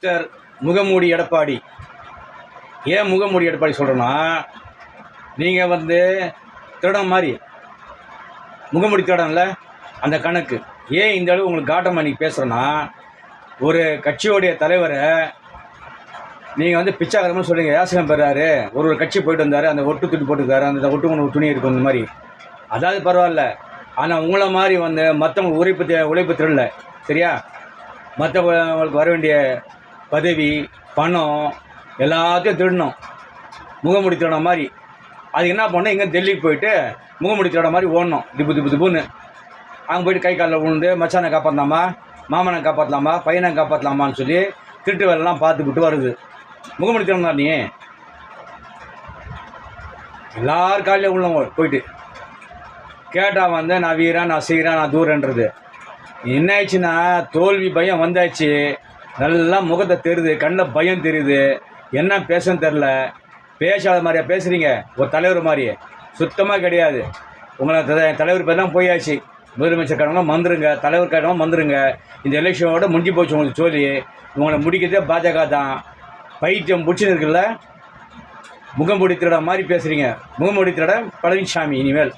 Mister முகமூடி எடப்பாடி. ஏன் முகமூடி எடப்பாடி சொல்கிறேன்னா நீங்கள் வந்து திருடன் மாதிரி முகமூடி திருடன்ல அந்த கணக்கு. ஏன் இந்த அளவு உங்களுக்கு காட்டம் பண்ணி பேசுகிறேன்னா ஒரு கட்சியோடைய தலைவரை நீங்கள் வந்து பிச்சாகரமாக சொல்லுங்க யாசகம் பெறாரு. ஒரு ஒரு கட்சி போயிட்டு வந்தார். அந்த ஒட்டு துணி போட்டுருக்காரு அந்த ஒட்டு ஒன்று துணி இருக்கும் இந்த மாதிரி. அதாவது பரவாயில்ல. ஆனால் உங்களை மாதிரி வந்து மற்றவங்க உழைப்பு தே- உழைப்பு திருடல. சரியா? மற்றவங்களுக்கு வர வேண்டிய பதவி பணம் எல்லாத்தையும் திருடணும். முகமுடி திருட மாதிரி. அது என்ன பண்ணோம் இங்கே டெல்லிக்கு போயிட்டு முகமுடி திருட மாதிரி ஓடணும். திப்பு திப்பு திப்புன்னு. அங்கே போயிட்டு கை காலில் விழுந்து மச்சானை காப்பாற்றலாமா மாமனை காப்பாற்றலாமா பையனை காப்பாற்றலாமான்னு சொல்லி திருட்டு வேலைலாம் பார்த்துக்கிட்டு வருது. முகமுடி திருடனா நீ? எல்லார் காலையில் உள்ளவங்க போயிட்டு. கேட்டால் வந்து நான் வீரன் நான் செய்கிறேன் நான் தூரன்றது. என்ன ஆயிடுச்சுன்னா தோல்வி பயம் வந்தாச்சு. நல்லா முகத்தை தெரியுது கண்ணில் பயம் தெரியுது. என்ன பேசன்னு தெரில பேசாத மாதிரியா பேசுகிறீங்க ஒரு தலைவர் மாதிரியே. சுத்தமாக கிடையாது. உங்களை தலைவர் பேர் தான் போயாச்சு. முதலமைச்சர் காரணமாக மந்துருங்க தலைவர் காரணமாக மந்துருங்க. இந்த எலெக்ஷனோட முடிஞ்சு போச்சு உங்களுக்கு சொல்லி உங்களை முடிக்கிறதே பாஜக தான். பைத்தியம் பிடிச்சின்னு இருக்குல்ல? முகமுடி திருட மாதிரி பேசுகிறீங்க முகமுடி திருட பழனிசாமி இனிமேல்.